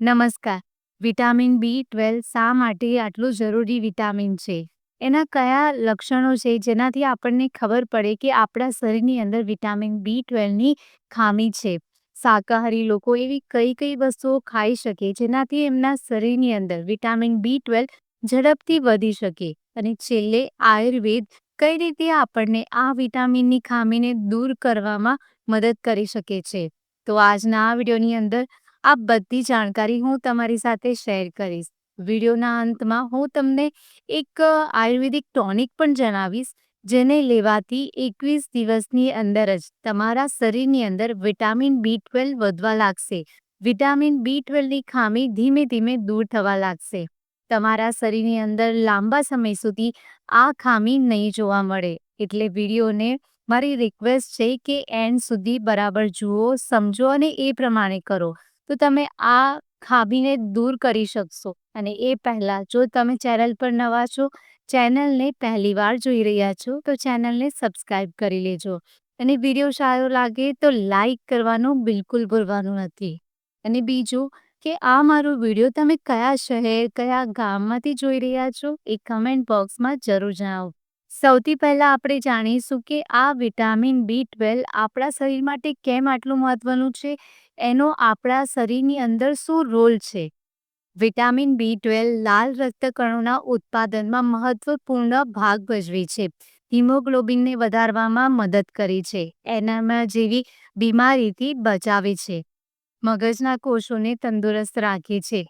નમસ્કાર. Vitamin B twelve શા માટે આટલું જરૂરી વિટામિન છે? એના કયા લક્ષણો છે? જેનાથી આપણને ખબર પડે કે આપણા શરીરની અંદર વિટામિન બી ટ્વેલ્વની ખામી છે. શાકાહારી લોકો એવી કઈ કઈ વસ્તુઓ ખાઈ શકે જેનાથી એમના શરીરની અંદર વિટામિન બી ટ્વેલ્વ ઝડપથી વધી શકે? અને છેલ્લે આયુર્વેદ કઈ રીતે આપણને આ વિટામિનની ખામીને દૂર કરવામાં મદદ કરી શકે છે? તો આજના આ વિડીયોની અંદર આ બધી જાણકારી હું તમારી સાથે શેર કરીશ. વિડીયોના અંતમાં હું તમને એક આયુર્વેદિક ટોનિક પણ જણાવીશ, જેને લેવાથી એકવીસ દિવસની અંદર જ તમારા શરીરની અંદર વિટામિન બી ટ્વેલ્વ વધવા લાગશે. વિટામિન બી ટ્વેલ્વની ખામી ધીમે ધીમે દૂર થવા લાગશે. તમારા શરીરની અંદર લાંબા સમય સુધી આ ખામી નહીં જોવા મળે. એટલે વિડીયોને મારી રિક્વેસ્ટ છે કે એન્ડ સુધી બરાબર જુઓ, સમજો અને એ પ્રમાણે કરો. તો તમે આ ખામીને દૂર કરી શકશો. અને એ પહેલાં જો તમે ચેનલ પર નવા છો, ચેનલને પહેલીવાર જોઈ રહ્યા છો, તો ચેનલને સબસ્ક્રાઈબ કરી લેજો. અને વીડિયો સારો લાગે તો લાઈક કરવાનું બિલકુલ ભૂલવાનું નથી. અને બીજું કે આ મારો વીડિયો તમે કયા શહેર, કયા ગામમાંથી જોઈ રહ્યા છો, એ કમેન્ટ બોક્સમાં જરૂર જણાવો. સૌથી પહેલાં આપણે જાણીશું કે આ વિટામિન બી ટ્વેલ્વ આપણા શરીર માટે કેમ આટલું મહત્વનું છે? એનો આપણા શરીરની અંદર શું રોલ છે? વિટામિન બી ટ્વેલ્વ લાલ રક્તકણોના ઉત્પાદનમાં મહત્વપૂર્ણ ભાગ ભજવે છે. હિમોગ્લોબિનને વધારવામાં મદદ કરે છે. એનામાં જેવી બીમારીથી બચાવે છે. મગજના કોષોને તંદુરસ્ત રાખે છે.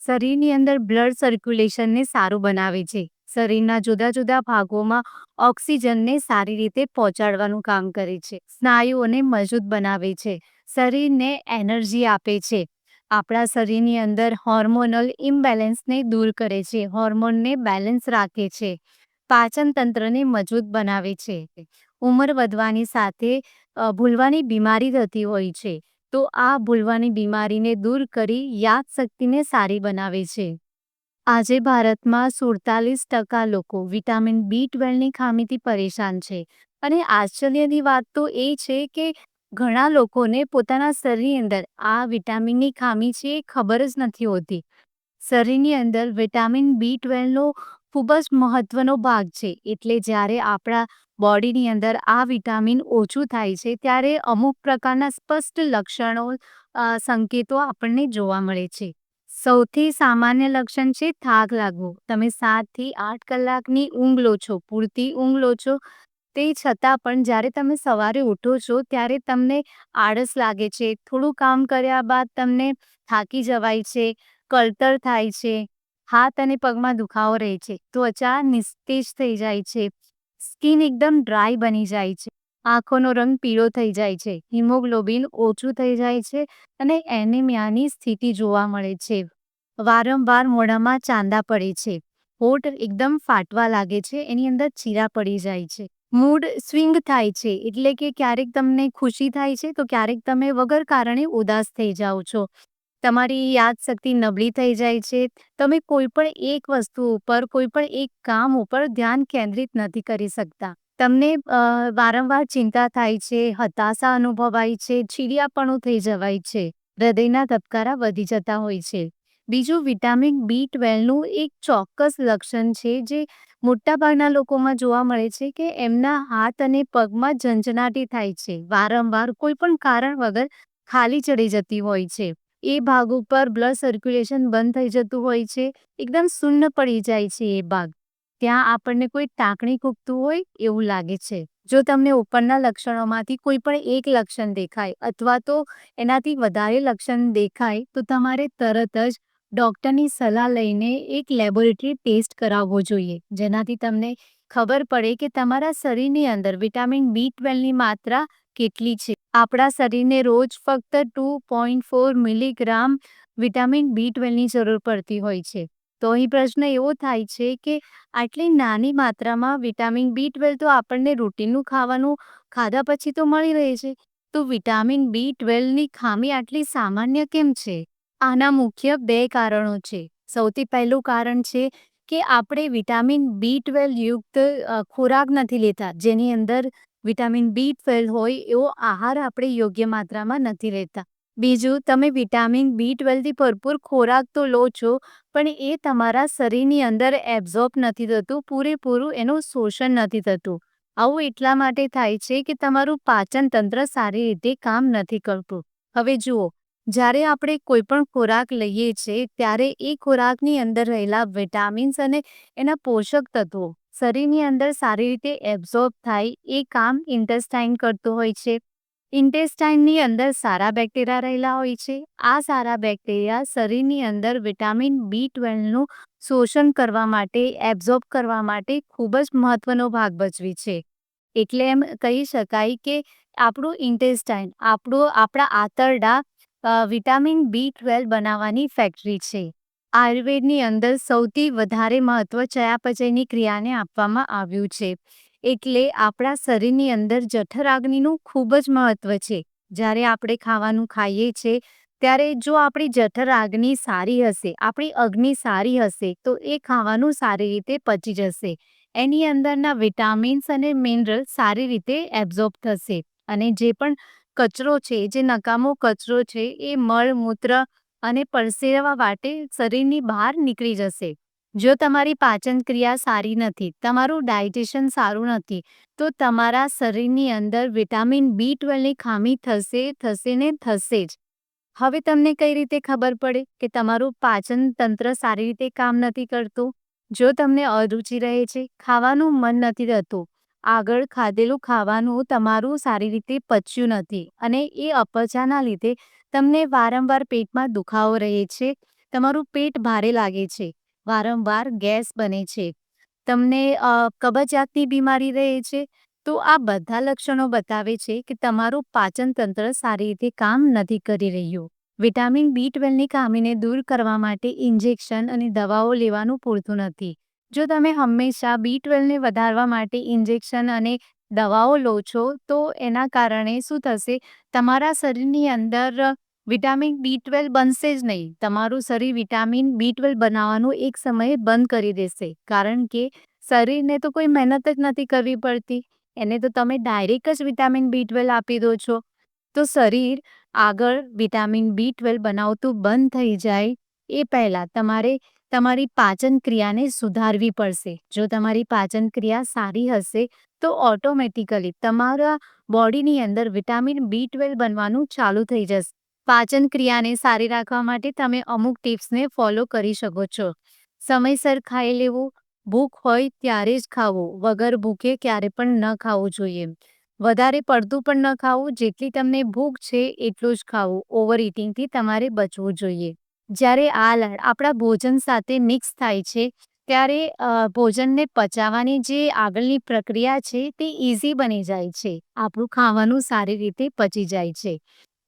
શરીરની અંદર બ્લડ સર્ક્યુલેશનને સારું બનાવે છે. શરીરના જુદા જુદા ભાગોમાં ઓક્સિજનને સારી રીતે પહોંચાડવાનું કામ કરે છે. સ્નાયુઓને મજબૂત બનાવે છે. શરીરને એનર્જી આપે છે. આપણા શરીરની અંદર હોર્મોનલ ઇમ્બેલેન્સને દૂર કરે છે. હોર્મોનને બેલેન્સ રાખે છે. પાચન તંત્રને મજબૂત બનાવે છે. ઉંમર વધવાની સાથે ભૂલવાની બીમારી થતી હોય છે. તો આ ભૂલવાની બીમારીને દૂર કરી યાદશક્તિને સારી બનાવે છે. આજે ભારતમાં સુડતાલીસ ટકા લોકો વિટામિન બી ટ્વેલ્વની ખામીથી પરેશાન છે. અને આશ્ચર્યની વાત તો એ છે કે ઘણા લોકોને પોતાના શરીરની અંદર આ વિટામિનની ખામી છે એ ખબર જ નથી હોતી. શરીરની અંદર વિટામિન બી ટ્વેલ્વનો ખૂબ જ મહત્વનો ભાગ છે. એટલે જ્યારે આપણા બોડીની અંદર આ વિટામિન ઓછું થાય છે, ત્યારે અમુક પ્રકારના સ્પષ્ટ લક્ષણો સંકેતો આપણને જોવા મળે છે. સૌથી સામાન્ય લક્ષણ છે થાક લાગવો. તમે સાતથી આઠ કલાકની ઊંઘ લો છો, પૂરતી ઊંઘ લો છો તે છતાં પણ જ્યારે તમે સવારે ઉઠો છો, ત્યારે તમને આળસ લાગે છે, થોડું કામ કર્યા બાદ તમને થાકી જવાય છે, કળતર થાય છે, હાથ અને પગમાં દુખાવો રહે છે, ત્વચા નિસ્તેજ થઈ જાય છે, સ્કિન એકદમ ડ્રાય બની જાય છે, આંખોનો રંગ પીળો થઈ જાય છે, હિમોગ્લોબિન ઓછું થઈ જાય છે અને એનિમિયાની સ્થિતિ જોવા મળે છે. વારંવાર મોઢામાં ચાંદા પડે છે, હોઠ એકદમ ફાટવા લાગે છે, એની અંદર ચીરા પડી જાય છે. મૂડ સ્વિંગ થાય છે, એટલે કે ક્યારેક તમને ખુશી થાય છે, તો ક્યારેક તમે વગર કારણે ઉદાસ થઈ જાઓ છો. તમારી યાદશક્તિ નબળી થઈ જાય છે. તમે કોઈ પણ એક વસ્તુ ઉપર, કોઈ પણ એક કામ ઉપર ધ્યાન કેન્દ્રિત નથી કરી શકતા. તમને વારંવાર ચિંતા થાય છે, હતાશા અનુભવાય છે, ચીડિયાપણું થઈ જવાય છે, હૃદયના ધબકારા વધી જતા હોય છે. બીજું વિટામિન બી ટ્વેલ્વનું એક ચોક્કસ લક્ષણ છે, જે મોટાભાગના લોકોમાં જોવા મળે છે કે એમના હાથ અને પગમાં ઝંઝનાટી થાય છે. વારંવાર કોઈ પણ કારણ વગર ખાલી ચડી જતી હોય છે. એ ભાગ ઉપર બ્લડ સર્ક્યુલેશન બંધ થઈ જતું હોય છે. એકદમ શૂન્ય પડી જાય છે એ ભાગ. ત્યાં આપણને કોઈ ટાંકણી કૂકતું હોય એવું લાગે છે. જો તમને ઉપરના લક્ષણોમાંથી કોઈ પણ એક લક્ષણ દેખાય અથવા તો એનાથી વધારે લક્ષણ દેખાય તો તમારે તરત જ ડૉક્ટરની સલાહ લઈને એક લેબોરેટરી ટેસ્ટ કરાવવો જોઈએ, જેનાથી તમને ખબર પડે કે તમારા શરીરની અંદર વિટામિન બી ટ્વેલ્વની માત્રા કેટલી છે. આપણા શરીરને રોજ ફક્ત two point four milligram vitamin B ટ્વેલ્વની જરૂર પડતી હોય છે. તો અહીં પ્રશ્ન એવો થાય છે કે આટલી નાની માત્રામાં વિટામિન બી ટ્વેલ્વ તો આપણને રૂટીનનું ખાવાનું ખાધા પછી તો મળી રહે છે. તો વિટામિન બી ટ્વેલ્વની ખામી આટલી સામાન્ય કેમ છે? આના મુખ્ય બે કારણો છે. સૌથી પહેલું કારણ છે કે આપણે વિટામિન બી ટ્વેલ્વ યુક્ત ખોરાક નથી લેતા. જેની અંદર વિટામિન બી ટ્વેલ્વ હોય એવો આહાર આપણે યોગ્ય માત્રામાં નથી લેતા. બીજું, તમે વિટામિન બી ટ્વેલ્વથી ભરપૂર ખોરાક તો લો છો, પણ એ તમારા શરીરની અંદર એબ્ઝોર્બ નથી થતું, પૂરેપૂરું એનું શોષણ નથી થતું. આવું એટલા માટે થાય છે કે તમારું પાચન તંત્ર સારી રીતે કામ નથી કરતું. હવે જુઓ જ્યારે આપણે કોઈ પણ ખોરાક લઈએ છીએ, ત્યારે એ ખોરાકની અંદર રહેલા વિટામિન્સ અને એના પોષક તત્વો શરીરની અંદર સારી રીતે એબ્ઝોર્બ થાય, એ કામ ઇન્ટેસ્ટાઇન કરતું હોય છે. ઇન્ટેસ્ટાઇનની અંદર સારા બેક્ટેરિયા રહેલા હોય છે. આ સારા બેક્ટેરિયા શરીરની અંદર વિટામિન બી ટ્વેલ્વનું શોષણ કરવા માટે એબ્ઝોર્બ કરવા માટે ખૂબ જ મહત્વનો ભાગ ભજવે છે. એટલે એમ કહી શકાય કે આપણું ઇન્ટેસ્ટાઇન, આપણું, આપણા આંતરડા વિટામિન બી ટ્વેલ્વ બનાવવાની ફેક્ટરી છે. આયુર્વેદની અંદર સૌથી વધારે મહત્વ ચયાપચયની ક્રિયાને આપવામાં આવ્યું છે. એટલે આપણા શરીરની અંદર જઠરાગ્નિનું ખૂબ જ મહત્વ છે. જ્યારે આપણે ખાવાનું ખાઈએ છીએ ત્યારે જો આપણી જઠરાગ્નિ સારી હશે, આપણી અગ્નિ સારી હશે, તો એ ખાવાનું સારી રીતે પચી જશે. એની અંદરના વિટામિન્સ અને મિનરલ સારી રીતે એબ્ઝોર્બ થશે. અને જે પણ કચરો છે, જે નકામો કચરો છે, એ મળ, મૂત્ર અને પરસેવા વાટે શરીરની બહાર નીકળી જશે. જો તમારી પાચન ક્રિયા સારી નથી, તમારું ડાયજેશન સારું નથી, તો તમારા શરીરની અંદર વિટામિન બી ટ્વેલ્વની ખામી થશે થશે ને થશે જ. હવે તમને કઈ રીતે ખબર પડે કે તમારું પાચન તંત્ર સારી રીતે કામ નથી કરતું? જો તમને અરુચિ રહે છે, ખાવાનું મન નથી થતું આગળ ખાધેલું ખાવાનું તમારું સારી રીતે પચ્યું નથી અને એ અપચાના લીધે તમને વારંવાર પેટમાં દુખાવો રહે છે, તમારું પેટ ભારે લાગે છે, વારંવાર ગેસ બને છે, તમને કબજિયાતની બીમારી રહે છે, તો આ બધા લક્ષણો બતાવે છે કે તમારું પાચન તંત્ર સારી રીતે કામ નથી કરી રહ્યું. વિટામિન બી ટ્વેલ્વની ખામીને દૂર કરવા માટે ઇન્જેક્શન અને દવાઓ લેવાનું પૂરતું નથી. જો તમે હંમેશા બી ટ્વેલ્વને વધારવા માટે ઇન્જેક્શન અને દવાઓ લો છો, તો એના કારણે શું થશે? તમારા શરીરની અંદર વિટામિન બી ટ્વેલ્વ બનશે જ નહીં. તમારું શરીર વિટામિન બી ટ્વેલ્વ બનાવવાનું એક સમયે બંધ કરી દેશે. કારણ કે શરીરને તો કોઈ મહેનત જ નથી કરવી પડતી. એને તો તમે ડાયરેક્ટ જ વિટામિન બી ટ્વેલ્વ આપી દો છો. તો શરીર આગળ વિટામિન બી ટ્વેલ્વ બનાવતું બંધ થઈ જાય એ પહેલાં. તમારે તમારી પાચન ક્રિયાને સુધારવી પડશે. જો તમારી પાચન ક્રિયા સારી હશે, તો ઓટોમેટિકલી તમારા બોડીની અંદર વિટામિન બી ટ્વેલ્વ બનવાનું ચાલુ થઈ જશે. પાચન ક્રિયાને સારી રાખવા માટે તમે અમુક ટિપ્સને ફોલો કરી શકો છો. સમયસર ખાઈ લેવું, ભૂખ હોય ત્યારે જ ખાવું, વગર ભૂખે ક્યારે પણ ન ખાવું જોઈએ. વધારે પડતું પણ ન ખાવું, જેટલી તમને ભૂખ છે, એટલું જ ખાવું. ઓવર ઇટિંગથી તમારે બચવું જોઈએ. જ્યારે આ લાળ આપણા ભોજન સાથે મિક્સ થાય છે, ત્યારે ભોજનને પચાવવાની જે આગળની પ્રક્રિયા છે તે ઇઝી બની જાય છે. આપણું ખાવાનું સારી રીતે પચી જાય છે.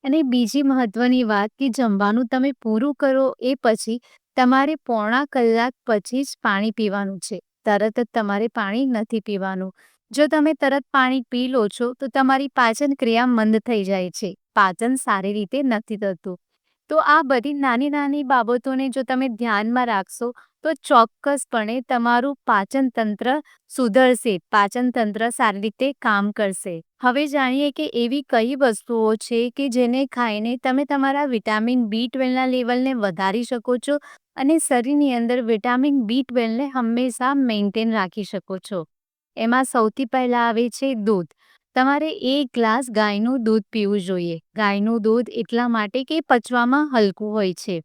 અને બીજી મહત્વની વાત કે જમવાનું તમે પૂરું કરો એ પછી તમારે પોણા કલાક પછી જ પાણી પીવાનું છે. તરત જ તમારે પાણી નથી પીવાનું. જો તમે તરત પાણી પી લો છો તો તમારી પાચન ક્રિયા મંદ થઈ જાય છે. પાચન સારી રીતે નથી થતું. તો આ બધી નાની નાની બાબતોને જો તમે ધ્યાનમાં રાખશો, તો ચોક્કસપણે તમારું પાચન તંત્ર સુધરશે પાચન તંત્ર સારી રીતે કામ કરશે. હવે જાણીએ કે એવી કઈ વસ્તુઓ છે કે જેને ખાઈને તમે તમારા વિટામિન બી ટ્વેલ્વના લેવલને વધારી શકો છો અને શરીરની અંદર વિટામિન બી ટ્વેલ્વને હંમેશા મેન્ટેન રાખી શકો છો. એમાં સૌથી પહેલાં આવે છે દૂધ. તમારે એક ગ્લાસ ગાયનું દૂધ પીવું જોઈએ. ગાયનું દૂધ એટલા માટે કે પચવામાં હલકું હોય છે.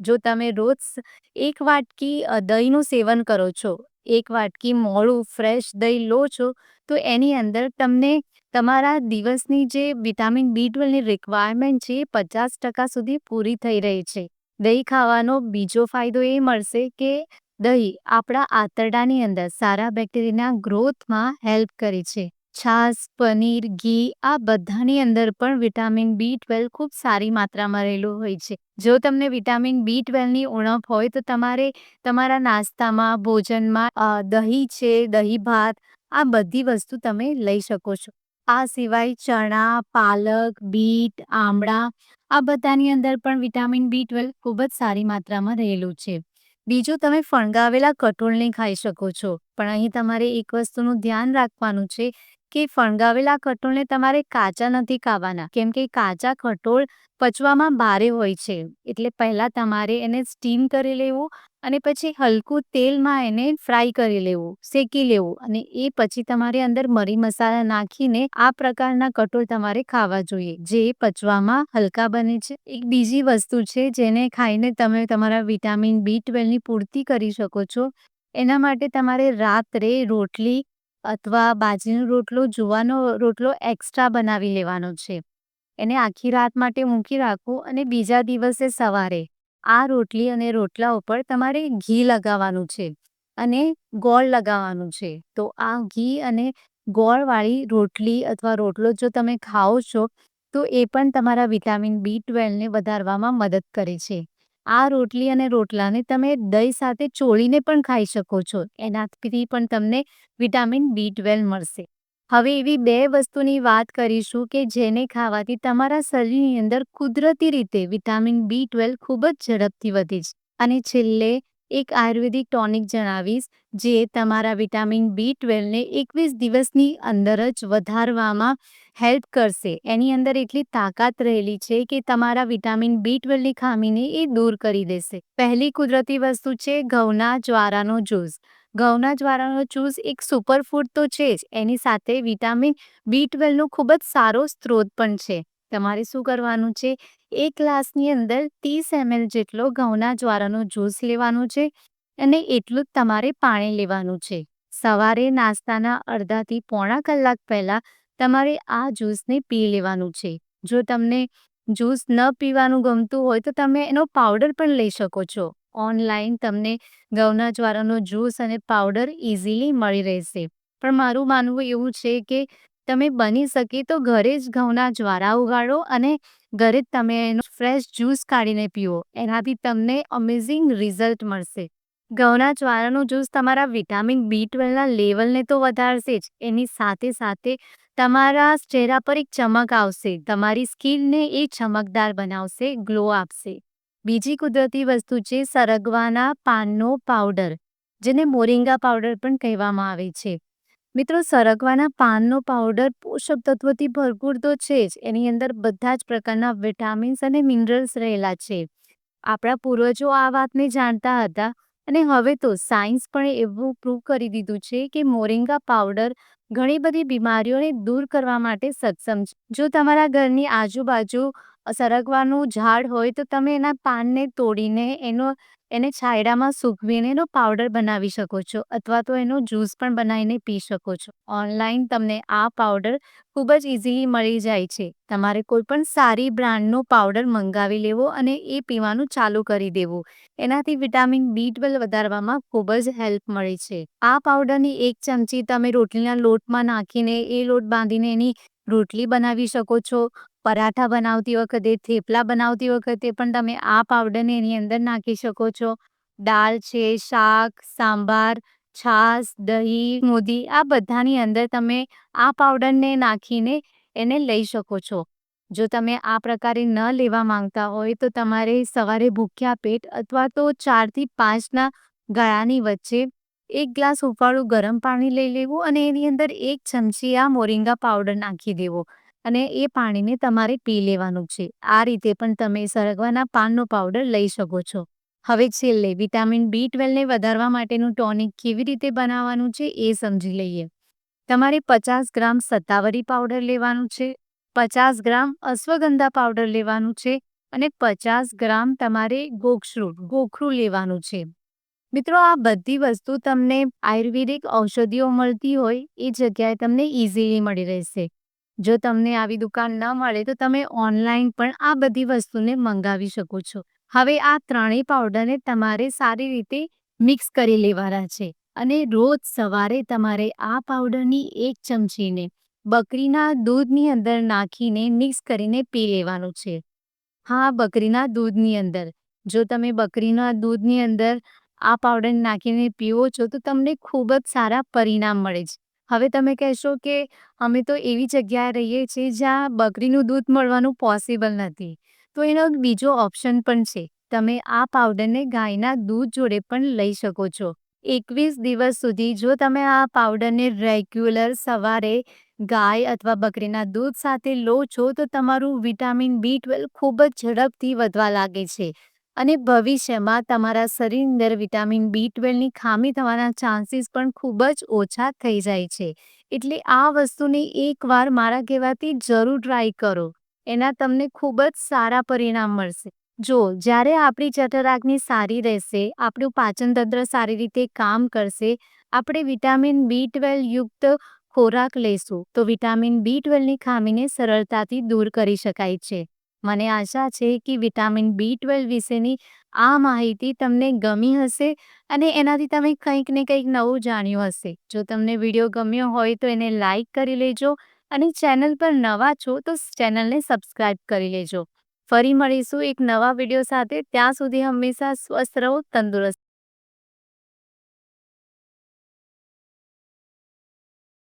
જો તમે રોજ એક વાટકી દહીંનું સેવન કરો છો, એક વાટકી મોળું ફ્રેશ દહીં લો છો, તો એની અંદર તમને તમારા દિવસની જે વિટામિન બી ટ્વેલ્વની રિક્વાયરમેન્ટ છે એ પચાસ ટકા સુધી પૂરી થઈ રહી છે. દહીં ખાવાનો બીજો ફાયદો એ મળશે કે દહીં આપણા આંતરડાની અંદર સારા બેક્ટેરિયાના ગ્રોથમાં હેલ્પ કરે છે. છાશ, પનીર, ઘી આ બધાની અંદર પણ વિટામિન બી ટ્વેલ્વ ખૂબ સારી માત્રામાં રહેલું હોય છે. જો તમને વિટામિન બી ટ્વેલ્વની ઉણપ હોય તો તમારે તમારા નાસ્તામાં, ભોજનમાં દહીં છે, દહીં ભાત આ બધી વસ્તુ તમે લઈ શકો છો. આ સિવાય ચણા, પાલક, બીટ, આમળા આ બધાની અંદર પણ વિટામિન બી ટ્વેલ્વ ખૂબ જ સારી માત્રામાં રહેલું છે. બીજું તમે ફણગાવેલા કઠોળને ખાઈ શકો છો. પણ અહીં તમારે એક વસ્તુનું ધ્યાન રાખવાનું છે કે ફણગાવેલા કઠોળને તમારે કાચા નથી ખાવાના. કેમ કે કાચા કઠોળ પચવામાં ભારે હોય છે. એટલે પહેલાં તમારે એને સ્ટીમ કરી લેવું અને પછી હલકું તેલમાં એને ફ્રાય કરી લેવું, શેકી લેવું અને એ પછી તમારે અંદર મરી મસાલા નાખીને આ પ્રકારના કઠોળ તમારે ખાવા જોઈએ. જે પચવામાં હલકા બને છે. એક બીજી વસ્તુ છે જેને ખાઈને તમે તમારા વિટામિન બી ટ્વેલ્વની પૂર્તિ કરી શકો છો. એના માટે તમારે રાત્રે રોટલી અથવા બાજરીનો રોટલો જુવાનો રોટલો એક્સ્ટ્રા બનાવી લેવાનો છે. એને આખી રાત માટે મૂકી રાખવું અને બીજા દિવસે સવારે આ રોટલી અને રોટલા ઉપર તમારે ઘી લગાવવાનું છે અને ગોળ લગાવવાનું છે. તો આ ઘી અને ગોળવાળી રોટલી અથવા રોટલો જો તમે ખાઓ છો, તો એ પણ તમારા વિટામિન બી ટ્વેલ્વને વધારવામાં મદદ કરે છે. આ રોટલી અને રોટલાને તમે દહીં સાથે ચોળીને પણ ખાઈ શકો છો. એનાથી પણ તમને વિટામિન બી ટ્વેલ્વ મળશે. હવે એવી બે વસ્તુની વાત કરીશું કે જેને ખાવાથી તમારા શરીરની અંદર કુદરતી રીતે વિટામિન બી ટ્વેલ્વ ખૂબ જ ઝડપથી વધે છે. અને છેલ્લે એક આયુર્વેદિક ટોનિક જણાવીશ, જે તમારા વિટામિન બી ટ્વેલ્વને એકવીસ દિવસની અંદર જ વધારવામાં હેલ્પ કરશે. એની અંદર એટલી તાકાત રહેલી છે કે તમારા વિટામિન બી ટ્વેલ્વની ખામીને એ દૂર કરી દેશે. પહેલી કુદરતી વસ્તુ છે ઘઉંના જ્વારાનો જ્યુસ. ઘઉંના જ્વારાનો જ્યુસ એક સુપરફૂડ તો છે જ, એની સાથે વિટામિન બી ટ્વેલ્વનો ખૂબ જ સારો સ્ત્રોત પણ છે. તમારે શું કરવાનું છે? એક ગ્લાસની અંદર ત્રીસ એમએલ જેટલો ઘઉંના જ્વારાનો જ્યુસ લેવાનો છે અને એટલું જ તમારે પાણી લેવાનું છે. સવારે નાસ્તાના અડધાથી પોણા કલાક પહેલાં તમારે આ જ્યુસને પી લેવાનું છે. જો તમને જ્યુસ ન પીવાનું ગમતું હોય તો તમે એનો પાવડર પણ લઈ શકો છો. ઓનલાઈન તમને ઘઉંના જ્વારાનો જ્યુસ અને પાવડર ઇઝીલી મળી રહેશે. પણ મારું માનવું એવું છે કે તમે બની શકે તો ઘરે જ ઘઉંના જ્વારા ઉગાડો અને ઘરે જ તમે એનો ફ્રેશ જ્યુસ કાઢીને પીવો. એનાથી તમને અમેઝિંગ રિઝલ્ટ મળશે. ઘઉંના જ્વારાનો જ્યુસ તમારા વિટામિન બી ટ્વેલ્વના લેવલને તો વધારશે જ. એની સાથે સાથે તમારા ચહેરા પર એક ચમક આવશે. તમારી સ્કિનને એ ચમકદાર બનાવશે ગ્લો આપશે. બીજી કુદરતી વસ્તુ છે સરગવાના પાનનો પાવડર જેને મોરિંગા પાવડર પણ કહેવામાં આવે છે. મિત્રો, સરગવાના પાનનો પાવડર પોષક તત્વોથી ભરપૂર તો છે જ. એની અંદર બધા જ પ્રકારના વિટામિન્સ અને મિનરલ્સ રહેલા છે. આપણા પૂર્વજો આ વાતને જાણતા હતા અને હવે તો સાયન્સ પણ એવું પ્રૂવ કરી દીધું છે કે મોરિંગા પાવડર ઘણી બધી બીમારીઓને દૂર કરવા માટે સક્ષમ છે. જો તમારા ઘરની આજુબાજુ સરગવાનું ઝાડ હોય તો તમે એના પાનને તોડીને એનો એને છાંયડામાં સૂકવીને એનો પાવડર બનાવી શકો છો અથવા તો એનો જ્યુસ પણ બનાવીને પી શકો છો. ઓનલાઈન તમને આ પાવડર ખૂબ જ ઇઝીલી મળી જાય છે. તમારે કોઈ પણ સારી બ્રાન્ડનો પાવડર મંગાવી લેવો અને એ પીવાનું ચાલુ કરી દેવું. એનાથી વિટામિન બી ટ્વેલ્વ વધારવામાં ખૂબ જ હેલ્પ મળે છે. આ પાવડરની એક ચમચી તમે રોટલીના લોટમાં નાખીને એ લોટ બાંધીને એની રોટલી બનાવી શકો છો. પરાઠા બનાવતી વખતે, થેપલા બનાવતી વખતે પણ તમે આ પાવડરને એની અંદર નાખી શકો છો. દાળ છે, શાક, સાંભાર, છાશ, દહીં, મોદી, આ બધાની અંદર તમે આ પાવડરને નાખીને એને લઈ શકો છો. જો તમે આ પ્રકારે ન લેવા માંગતા હોય તો તમારે સવારે ભૂખ્યા પેટ અથવા તો ચારથી પાંચના ગળાની વચ્ચે એક ગ્લાસ હુંફાળું ગરમ પાણી લઈ લેવું અને એની અંદર એક ચમચી આ મોરિંગા પાવડર નાખી દેવો. અને એ પાણીને તમારે પી લેવાનું છે. આ રીતે પણ તમે સરગવાના પાનનો પાવડર લઈ શકો છો. હવે છેલ્લે વિટામિન બી ટ્વેલ્વને વધારવા માટેનું ટોનિક કેવી રીતે બનાવવાનું છે એ સમજી લઈએ. તમારે પચાસ ગ્રામ સત્તાવરી પાવડર લેવાનું છે, પચાસ ગ્રામ અશ્વગંધા પાવડર લેવાનું છે અને પચાસ ગ્રામ તમારે ગોક્ષરું ગોખરું લેવાનું છે. મિત્રો, આ બધી વસ્તુ તમને આયુર્વેદિક ઔષધિઓ મળતી હોય એ જગ્યાએ તમને ઇઝીલી મળી રહેશે. જો તમને આવી દુકાન ન મળે, તો તમે ઓનલાઈન પણ આ બધી વસ્તુને મંગાવી શકો છો. હવે આ ત્રણેય પાવડરને તમારે સારી રીતે મિક્સ કરી લેવાના છે અને રોજ સવારે તમારે આ પાવડરની એક ચમચીને બકરીના દૂધની અંદર નાખીને મિક્સ કરીને પી લેવાનું છે. હા, બકરીના દૂધની અંદર. જો તમે બકરીના દૂધની અંદર આ પાવડર નાખીને પીવો છો, તો તમને ખૂબ જ સારા પરિણામ મળે છે. હવે તમે કહેશો કે અમે તો એવી જગ્યાએ રહીએ છીએ જ્યાં બકરીનું દૂધ મળવાનું પોસિબલ નથી. તો એનો બીજો ઓપ્શન પણ છે. તમે આ પાવડરને ગાયના દૂધ જોડે પણ લઈ શકો છો. એકવીસ દિવસ સુધી જો તમે આ પાવડરને રેગ્યુલર સવારે ગાય અથવા બકરીના દૂધ સાથે લો છો તો તમારું વિટામિન બી ટ્વેલ્વ ખૂબ જ ઝડપથી વધવા લાગે છે. અને ભવિષ્યમાં તમારા શરીર અંદર વિટામિન બી ટ્વેલ્વની ખામી થવાના ચાન્સીસ પણ ખૂબ જ ઓછા થઈ જાય છે. એટલે આ વસ્તુને એકવાર મારા કહેવાથી જરૂર ટ્રાય કરો. એના તમને ખૂબ જ સારા પરિણામ મળશે. જો, જ્યારે આપણી જઠરાગની સારી રહેશે, આપણું પાચનતંત્ર સારી રીતે કામ કરશે, આપણે વિટામિન બી ટ્વેલ્વ યુક્ત ખોરાક લઈશું, તો વિટામિન બી ટ્વેલ્વની ખામીને સરળતાથી દૂર કરી શકાય છે. મને આશા છે કે વિટામિન બી ટ્વેલ્વ વિશેની આ માહિતી તમને ગમી હશે અને એનાથી તમે કંઈક ને કંઈક નવું જાણ્યું હશે. જો તમને વીડિયો ગમ્યો હોય તો એને લાઈક કરી લેજો અને ચેનલ પર નવા છો તો ચેનલને સબસ્ક્રાઈબ કરી લેજો. ફરી મળીશું એક નવા વીડિયો સાથે. ત્યાં સુધી હંમેશા સ્વસ્થ રહો, તંદુરસ્ત